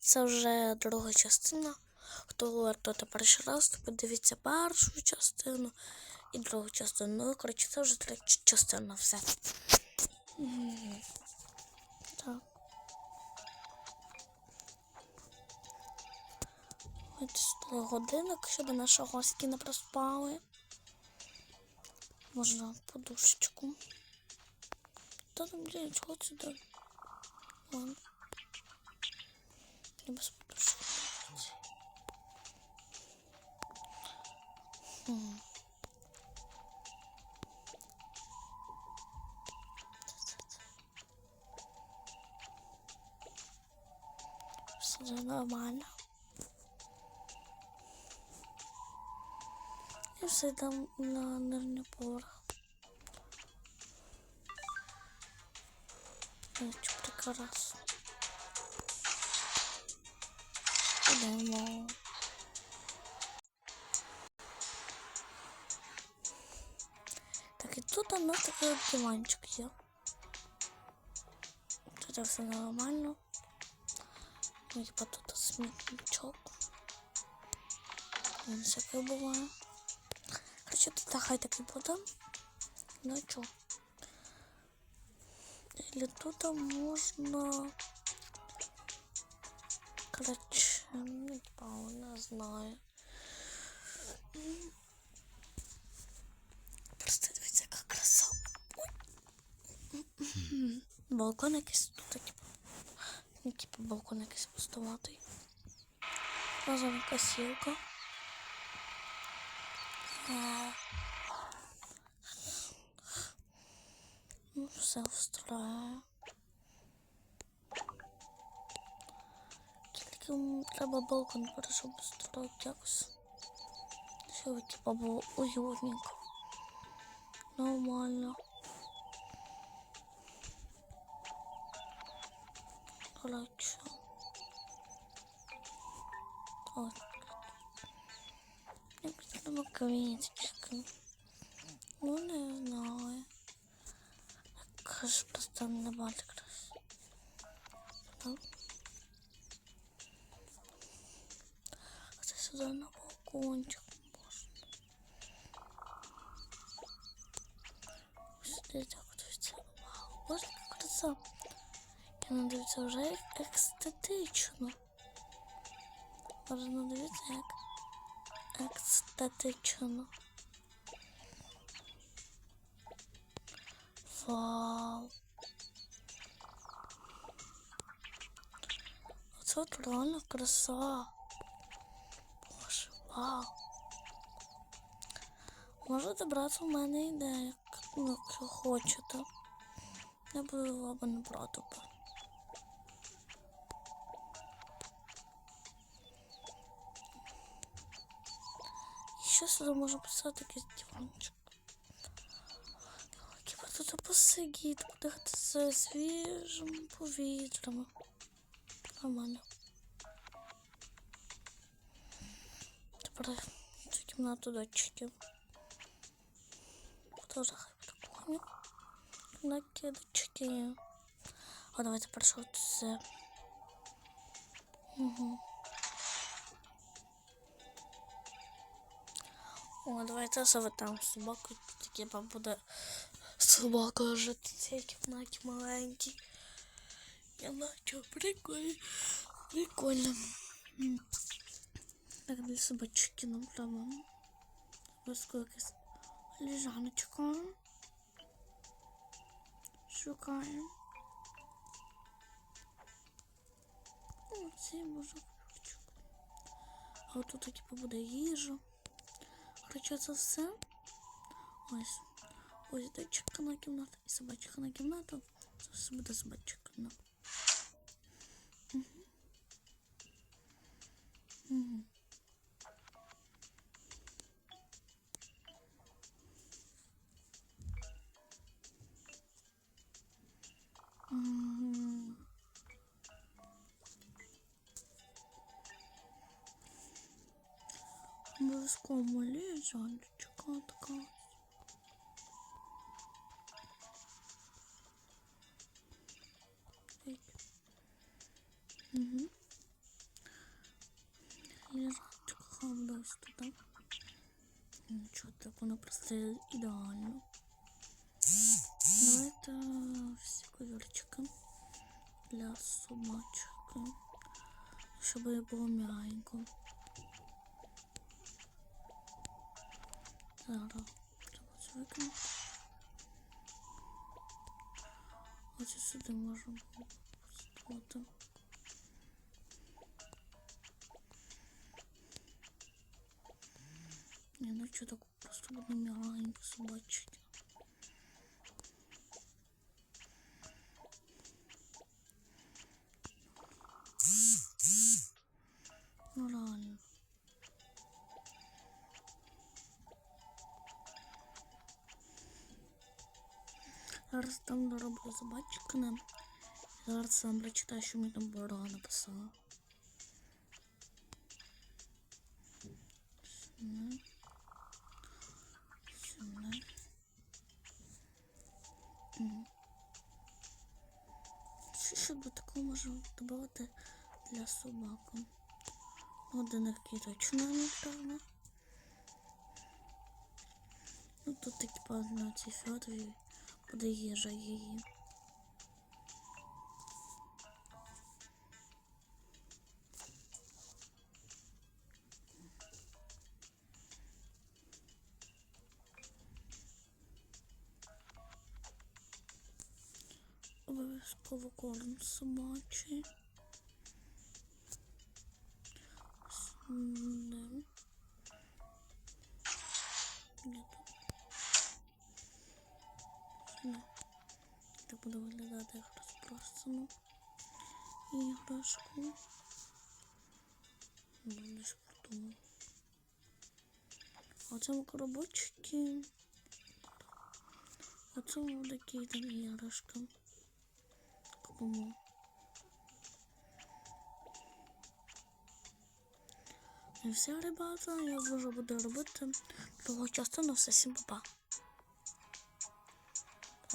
Це вже друга частина. Хто тут перший раз, то подивіться першу частину і другу частину. Ну, коротше, це вже третя частина, все. Так. Ось годинок, щоб наші гості не проспали. Можна подушечку. Та там чого сюди? Я без подушки. Хм. Все нормально. І все йдемо на нижній поверх. Очень Ідемо. Так, і тут у нас такий диванчик є. Тут все нормально. Ну, типа тут смітничок. Він всяке буває. Короче, тут хай такий буде. Ну чо? Или тут можна... Короче, ну, типа, не знаю. Просто дивіться, яка краса. Балкон якийсь тут, типу. Ну, типу, балкон якийсь пустуватий. Разом косілка. А. Ну, все встраю. Тільки м, треба балкон перейшов строїти якось. Щоб типа було уютненько. Нормально. Короче. Ой. Як треба квіточки. Ну, не знаю. Кажу, просто не бачу краще. Так. А сюди на балкончик можна. Сюди так от все. Вау, боже, яка краса. Я не дивиться вже як естетично. Можна дивитися як естетично. Вау. Оце от реально краса. Вау. Можете брати у мене ідею, ну, якщо хочете. Я буду або не брати. ще сюди можу писати якийсь диванчик. Хіба тут посидіти, подихати свіжим повітрям. Нормально. Тепер цю кімнату датчиків. Тоже хай прикольно. Накидочки. А давайте перше це. Угу. О, давайте заведемо собаку. Тільки буде собака жити в цій кімнаті маленькій. Я бачу, прикольно. Прикольно. Так, для собачки нам прямо. Ось якась лежаночка. Шукаємо. О, це може ключик. А от тут типу буде їжа. Короче, це все. Ось. Ось датчика на кімнату і собачка на кімнату. Це все буде собачка кімната. Угу. Угу. піском лежать, чекатка. Угу. Лежать хамдосто, так? Нічого так, воно просто ідеально. Ну, это все ковірчики для собачки, щоб було м'ягенько. Зараз треба це викинути. Ось сюди можна було поставити. Не, ну что так просто буду мягенько собачить. Зараз там дороблю собачками. Зараз сам прочитаю, що мені там Бора написала. Сюди. Сюди. Такого можу додати для собаки. Один кіточна напевно. Ну тут такі певно ці фіотові буде їжа її. Обов'язково корм собачий. Сюди. Буде виглядати як розпростану іграшку. Далі подумав. А це коробочки. А такі там іграшки. Кому? І все, ребята, я вже буду робити другу частину. Всім па-па.